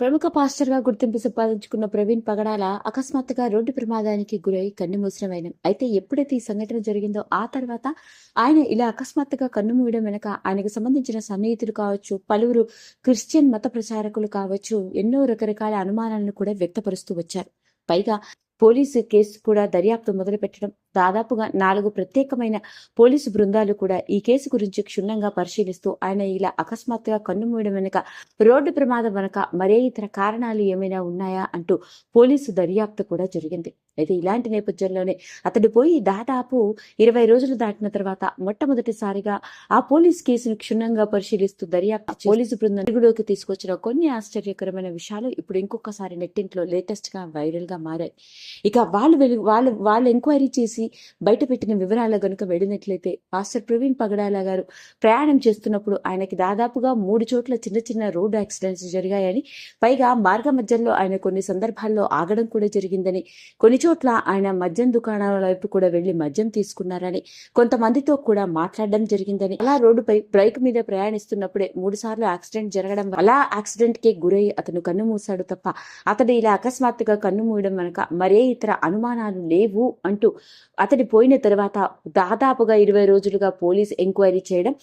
ప్రముఖ పాస్టర్గా గుర్తింపు సంపాదించుకున్న ప్రవీణ్ పగడాల అకస్మాత్తుగా రోడ్డు ప్రమాదానికి గురై కన్నుమూసినమైన అయితే ఎప్పుడైతే ఈ సంఘటన జరిగిందో ఆ తర్వాత ఆయన ఇలా అకస్మాత్తుగా కన్ను మూయడం వెనక ఆయనకు సంబంధించిన సన్నిహితులు కావచ్చు పలువురు క్రిస్టియన్ మత ప్రచారకులు కావచ్చు ఎన్నో రకరకాల అనుమానాలను కూడా వ్యక్తపరుస్తూ వచ్చారు. పైగా పోలీసు కేసు కూడా దర్యాప్తు మొదలుపెట్టడం దాదాపుగా నాలుగు ప్రత్యేకమైన పోలీసు బృందాలు కూడా ఈ కేసు గురించి క్షుణ్ణంగా పరిశీలిస్తూ ఆయన ఇలా అకస్మాత్తుగా కన్నుమూయడం వెనుక రోడ్డు ప్రమాదం వెనుక మరే ఇతర కారణాలు ఏమైనా ఉన్నాయా అంటూ పోలీసు దర్యాప్తు కూడా జరిగింది. అయితే ఇలాంటి నేపథ్యంలోనే అతడు పోయి దాదాపు ఇరవై రోజులు దాటిన తర్వాత మొట్టమొదటిసారిగా ఆ పోలీస్ కేసును క్షుణ్ణంగా పరిశీలిస్తూ దర్యాప్తు పోలీసు బృందం వెలుగులోకి తీసుకొచ్చిన కొన్ని ఆశ్చర్యకరమైన విషయాలు ఇప్పుడు ఇంకొకసారి నెట్టింట్లో లేటెస్ట్గా వైరల్గా మారాయి. ఇక వాళ్ళు వాళ్ళు వాళ్ళు ఎంక్వైరీ చేసి బయట పెట్టిన వివరాల గనుక వెళ్ళినట్లయితే పాస్టర్ ప్రవీణ్ పగడాల గారు ప్రయాణం చేస్తున్నప్పుడు ఆయనకి దాదాపుగా మూడు చోట్ల చిన్న చిన్న రోడ్డు యాక్సిడెంట్స్ జరిగాయని పైగా మార్గ మధ్యంలో ఆయన కొన్ని సందర్భాల్లో ఆగడం కూడా జరిగిందని కొన్ని చోట్ల ఆయన మద్యం దుకాణాల వైపు కూడా వెళ్ళి మద్యం తీసుకున్నారని కొంతమందితో కూడా మాట్లాడడం జరిగిందని. అలా రోడ్డుపై బైక్ మీద ప్రయాణిస్తున్నప్పుడే మూడు సార్లు యాక్సిడెంట్ జరగడం అలా యాక్సిడెంట్కి గురై అతను కన్ను మూసాడు తప్ప అతడు ఇలా అకస్మాత్తుగా కన్ను మూయడం వెనక మరే ఇతర అనుమానాలు లేవు అంటూ అతడి పోయిన తర్వాత దాదాపుగా ఇరవై రోజులుగా పోలీస్ ఎంక్వైరీ చేయడం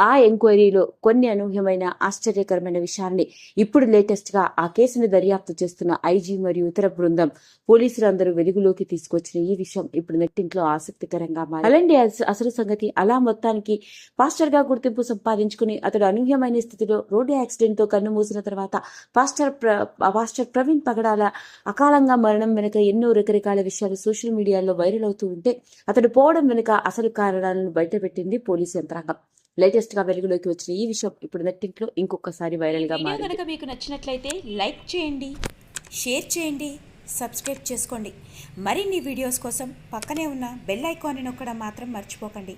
ఆ ఎంక్వైరీలో కొన్ని అనూహ్యమైన ఆశ్చర్యకరమైన విషయాన్ని ఇప్పుడు లేటెస్ట్గా ఆ కేసును దర్యాప్తు చేస్తున్న ఐజీ మరియు ఇతర బృందం పోలీసులందరూ వెలుగులోకి తీసుకొచ్చిన ఈ విషయం ఇప్పుడు నెట్టింట్లో ఆసక్తికరంగా మారింది. అలాంటి అసలు సంగతి అలా మొత్తానికి పాస్టర్గా గుర్తింపు సంపాదించుకుని అతడు అనూహ్యమైన స్థితిలో రోడ్డు యాక్సిడెంట్తో కన్ను మూసిన తర్వాత పాస్టర్ పాస్టర్ ప్రవీణ్ పగడాల అకాలంగా మరణం వెనుక ఎన్నో రకరకాల విషయాలు సోషల్ మీడియాలో వైరల్ అవుతూ ఉంటే అతడు పోవడం వెనుక అసలు కారణాలను బయటపెట్టింది పోలీసు యంత్రాంగం. లేటెస్ట్గా వెలుగులోకి వచ్చిన ఈ విషయం ఇప్పుడు నెట్టింట్లో ఇంకొకసారి వైరల్గా మారింది. కనుక మీకు నచ్చినట్లయితే లైక్ చేయండి షేర్ చేయండి సబ్స్క్రైబ్ చేసుకోండి. మరిన్ని వీడియోస్ కోసం పక్కనే ఉన్న బెల్ ఐకాన్ని నొక్కడం మాత్రం మర్చిపోకండి.